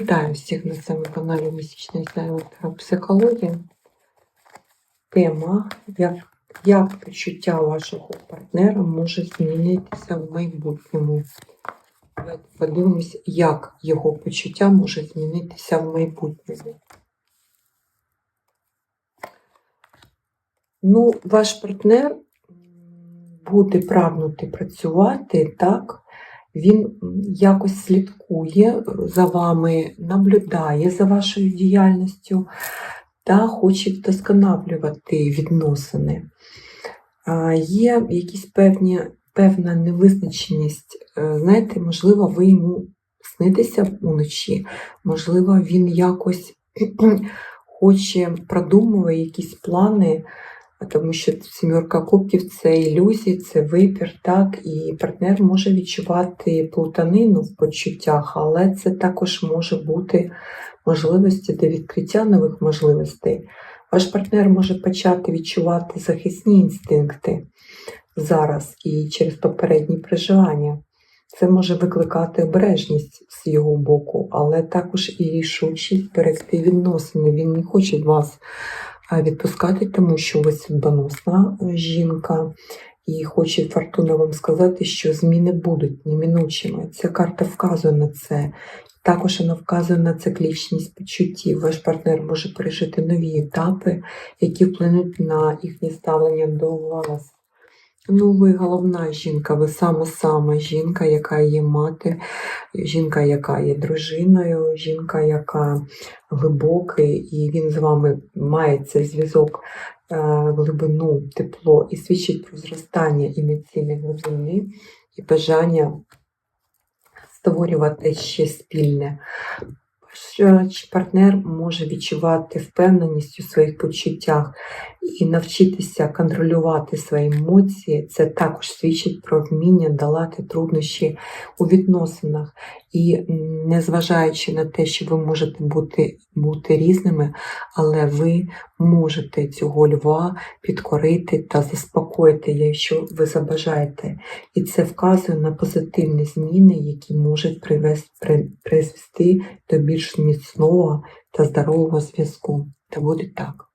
Вітаю всіх на цьому каналі Місячний Сяйва Психологія. Тема, як, як почуття вашого партнера може змінитися в майбутньому. Давайте подивимось, як його почуття може змінитися в майбутньому. Ну, ваш партнер буде прагнути працювати, так? Він якось слідкує за вами, наблюдає за вашою діяльністю та хоче вдосконалювати відносини. Є якісь певні, певна невизначеність. Е, Знаєте, можливо, ви йому снитеся уночі, можливо, він якось хоче продумує якісь плани. Тому що сімерка кубків це ілюзії, це вибір, так, і партнер може відчувати плутанину в почуттях, але це також може бути можливості до відкриття нових можливостей. Ваш партнер може почати відчувати захисні інстинкти зараз і через попередні переживання. Це може викликати обережність з його боку, але також і рішучість берегти відносини. Він не хоче вас відпускати, тому що ви судьбоносна е, жінка, і хоче фортуна вам сказати, що зміни будуть неминучими. Ця карта вказує на це. Також вона вказує на циклічність почуттів. Ваш партнер може пережити нові етапи, які вплинуть на їхнє ставлення до вас. Ну, ви головна жінка, ви сама-сама жінка, яка є мати, жінка, яка є дружиною, жінка, яка глибокий, і він з вами має цей зв'язок, е, глибину, тепло і свідчить про зростання емоційної глибини і бажання створювати ще спільне. Ваш партнер може відчувати впевненість у своїх почуттях і навчитися контролювати свої емоції. Це також свідчить про вміння долати труднощі у відносинах. І незважаючи на те, що ви можете бути, бути різними, але ви можете цього льва підкорити та заспокоїти, якщо ви забажаєте. І це вказує на позитивні зміни, які можуть привести, до більш міцного та здорового зв'язку. Та буде так.